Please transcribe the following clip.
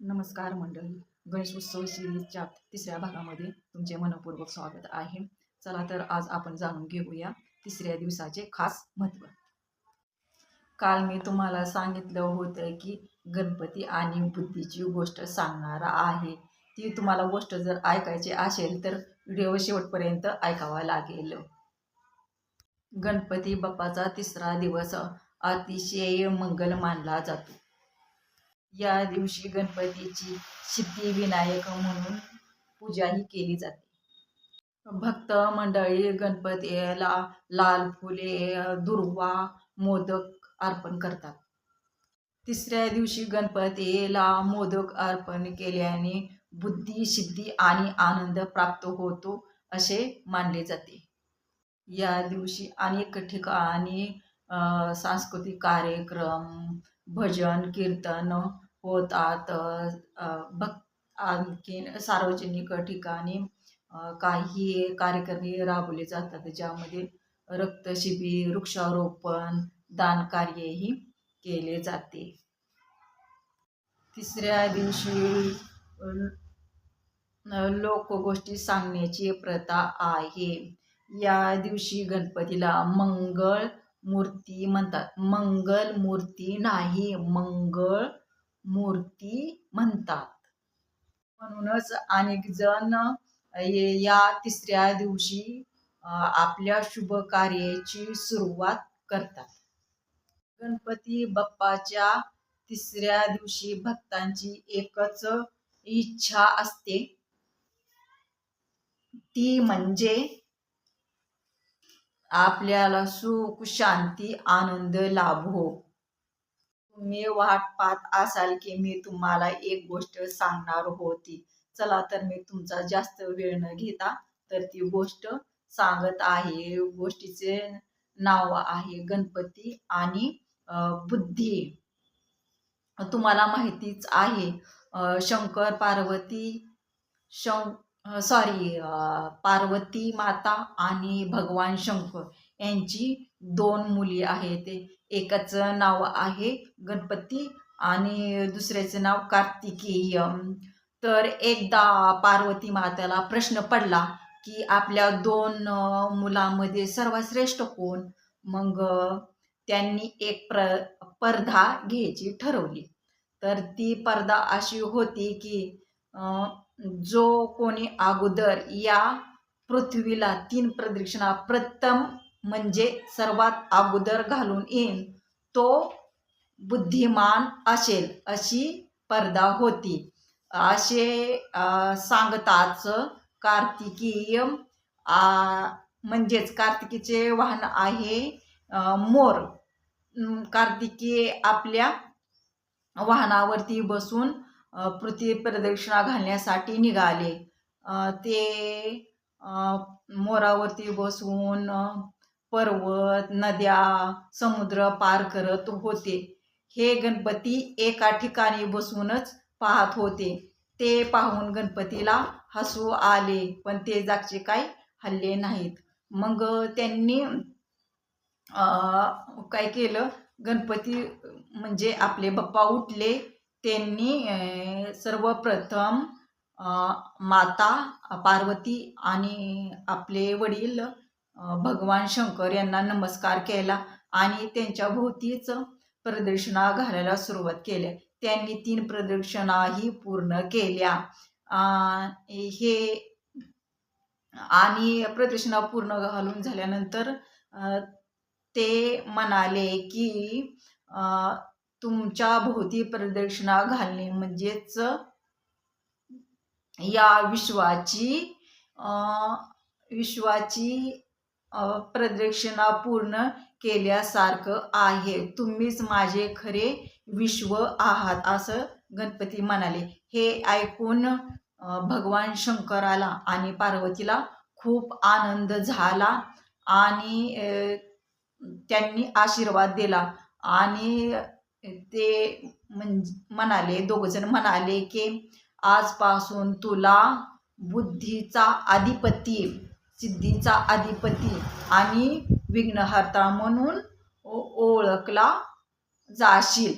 नमस्कार मंडळी. गणेश उत्सव सिरीजच्या तिसऱ्या भागामध्ये तुमचे मनपूर्वक स्वागत आहे. चला तर आज आपण जाणून घेऊया तिसऱ्या दिवसाचे खास महत्त्व. काल मी तुम्हाला सांगितलं होतं की गणपती आणि बुद्धीची गोष्ट सांगणार आहे. ती तुम्हाला गोष्ट जर ऐकायची असेल तर व्हिडिओ शेवटपर्यंत ऐकावा लागेल. गणपती बाप्पाचा तिसरा दिवस अतिशय मंगल मानला जातो. या दिवशी गणपतीची सिद्धिविनायक म्हणून पूजाही केली जाते. भक्त मंडळी गणपतीला लाल फुले दुर्वा मोदक अर्पण करतात. तिसऱ्या दिवशी गणपतीला मोदक अर्पण केल्याने बुद्धी सिद्धी आणि आनंद प्राप्त होतो असे मानले जाते. या दिवशी अनेक ठिकाणी सांस्कृतिक कार्यक्रम भजन कीर्तन होतात बघ आणखीन सार्वजनिक ठिकाणी काही कार्यक्रम राबवले जातात ज्यामध्ये रक्तशिबिर वृक्षारोपण दानकार्यही केले जाते. तिसऱ्या दिवशी लोकगोष्टी सांगण्याची प्रथा आहे. या दिवशी गणपतीला मंगळ मूर्ती म्हणतात. मंगल मूर्ती नाही मंगळ मूर्ती म्हणतात. म्हणूनच अनेक जण या तिसऱ्या दिवशी आपल्या शुभ कार्याची सुरुवात करतात. गणपती बाप्पाच्या तिसऱ्या दिवशी भक्तांची एकच इच्छा असते. ती म्हणजे आपल्याला सुख शांती आनंद लाभो तुम्ही वाट पाहत असाल की मी तुम्हाला एक गोष्ट सांगणार होती. चला तर मी तुमचा जास्त वेळ न घेता तर ती गोष्ट सांगत आहे. गोष्टीचे नाव आहे गणपती आणि बुद्धी. तुम्हाला माहितीच आहे शंकर पार्वती शं सॉरी पार्वती माता आणि भगवान शंकर यांची दोन मुली आहेत. एकाचं नाव आहे गणपती आणि दुसऱ्याचं नाव कार्तिकेय तर एकदा पार्वती मात्याला प्रश्न पडला की आपल्या दोन मुलामध्ये मुलांमध्ये सर्वात श्रेष्ठ कोण? मग त्यांनी एक प्र स्पर्धा घ्यायची ठरवली. तर ती स्पर्धा अशी होती की जो कोणी अगोदर या पृथ्वीला तीन प्रदक्षिणा प्रथम म्हणजे सर्वात अगोदर घालून येईन. तो बुद्धिमान असेल अशी स्पर्धा होती. असे सांगताच कार्तिकीय म्हणजेच कार्तिकीचे वाहन आहे मोर. कार्तिकी आपल्या वाहनावरती बसून पृथ्वी प्रदक्षिणा घालण्यासाठी निघाले. ते मोरावरती बसून पर्वत नद्या समुद्र पार करत होते. हे गणपती एका ठिकाणी बसूनच पाहत होते. ते पाहून गणपतीला हसू आले पण ते जागचे काय हल्ले नाहीत. मग त्यांनी काय केलं? गणपती म्हणजे आपले बाप्पा उठले. त्यांनी सर्वप्रथम माता पार्वती आणि आपले वडील भगवान शंकर यांना नमस्कार केला आणि त्यांच्या भोवतीच प्रदक्षिणा घालायला सुरुवात केल्या त्यांनी तीन प्रदक्षिणाही पूर्ण केल्या. हे आणि प्रदक्षिणा पूर्ण घालून झाल्यानंतर ते म्हणाले की तुमच्या भोवती प्रदक्षिणा घालणे म्हणजेच या विश्वाची विश्वाची प्रदक्षिणा पूर्ण केल्यासारखं आहे. तुम्हीच माझे खरे विश्व आहात असं गणपती म्हणाले. हे ऐकून भगवान शंकराला आणि पार्वतीला खूप आनंद झाला आणि त्यांनी आशीर्वाद दिला. आणि ते म्हणजे म्हणाले दोघजण म्हणाले की आजपासून तुला बुद्धीचा अधिपती सिद्धीचा अधिपती आणि विघ्नहर्ता म्हणून ओ- ओळखला जाशील.